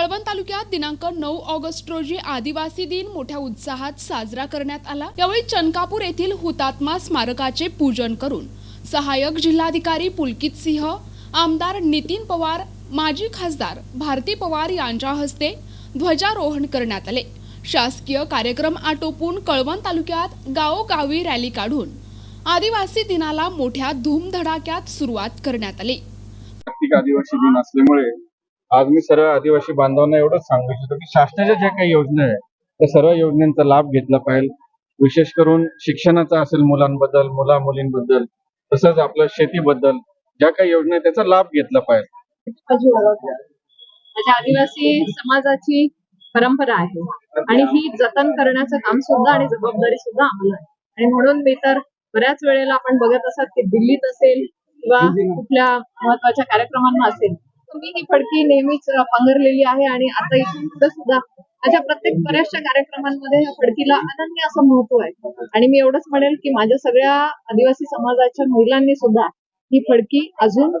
तालुक्यात दिनांक नऊ ऑगस्ट रोजी आदिवासी दिन मोठ्या उत्साहात साजरा करण्यात आला. यावेळी चनकापूर येथील हुतात्मा स्मारकाचे पूजन करून सहाय्यक जिल्हाधिकारी पुलकित सिंह आमदार नितीन पवार माजी खासदार भारती पवार यांच्या हस्ते ध्वजारोहण करण्यात आले. शासकीय कार्यक्रम आटोपून कळवण तालुक्यात गावोगावी रॅली काढून आदिवासी दिनाला मोठ्या धूमधडाक्यात सुरुवात करण्यात आली. आदिवासी दिन असल्यामुळे आज मी सर्व आदिवासी बांधवांना एवढंच सांगू इच्छितो की शासनाच्या ज्या काही योजना आहेत त्या सर्व योजनांचा लाभ घेतला पाहिजे. विशेष करून शिक्षणाचा असेल मुलांबद्दल मुला मुलींबद्दल तसंच आपल्या शेतीबद्दल ज्या काही योजना आहेत त्याचा लाभ घेतला पाहिजे. म्हणजे आदिवासी समाजाची परंपरा आहे. आणि ही जतन करण्याचं काम सुद्धा आणि जबाबदारी सुद्धा आम्हाला आहे. आणि म्हणून मी तर बऱ्याच वेळेला आपण बघत असत की दिल्लीत असेल किंवा कुठल्या महत्त्वाच्या कार्यक्रमांना असेल तुम्ही ही फडकी नेहमीच पांघरलेली आहे आणि आता इथून पुढे सुद्धा अशा प्रत्येक बऱ्याचशा कार्यक्रमांमध्ये या फडकीला अनन्य असं महत्त्व आहे. आणि मी एवढंच म्हणेल की माझ्या सगळ्या आदिवासी समाजाच्या महिलांनी सुद्धा ही फडकी अजून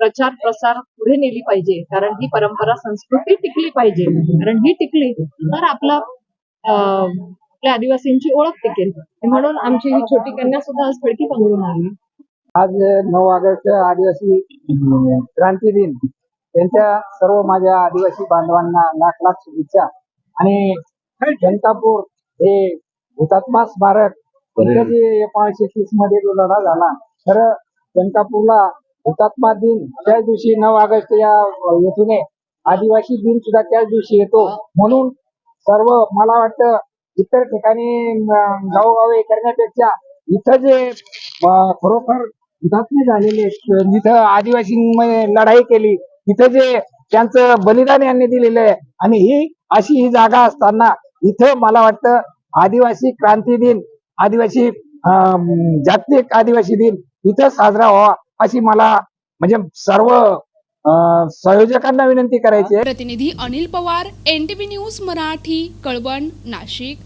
प्रचार प्रसार पुढे नेली पाहिजे. कारण ही परंपरा संस्कृती टिकली पाहिजे. कारण ही टिकली तर आपला आपल्या आदिवासींची ओळख टिकेल. म्हणून आमची ही छोटी कन्या सुद्धा आज फडकी पांघरून आली. आज नऊ ऑगस्ट आदिवासी क्रांती दिन. त्यांच्या सर्व माझ्या आदिवासी बांधवांना लाख लाख शुभेच्छा. आणि जनतापूर हे हुतात्मा स्मारक जे एकोणीसशे तीसमध्ये जो लढा झाला. तर जनतापूरला हुतात्मा दिन त्याच दिवशी नऊ ऑगस्ट या येथून आदिवासी दिन सुद्धा त्याच दिवशी येतो. म्हणून सर्व मला वाटतं इतर ठिकाणी गावोगावी करण्यापेक्षा इथं जे खरोखर हुतात्मे झालेले आहेत, जिथं आदिवासींमध्ये लढाई केली तिथे जे त्यांचं बलिदान यांनी दिलेलं आहे आणि ही अशी ही जागा असताना इथं मला वाटतं आदिवासी क्रांती दिन आदिवासी अं, जागतिक आदिवासी दिन इथं साजरा व्हावा अशी मला म्हणजे सर्व अं, संयोजकांना विनंती करायची आहे. प्रतिनिधी अनिल पवार एनटीव्ही न्यूज मराठी कळवण नाशिक.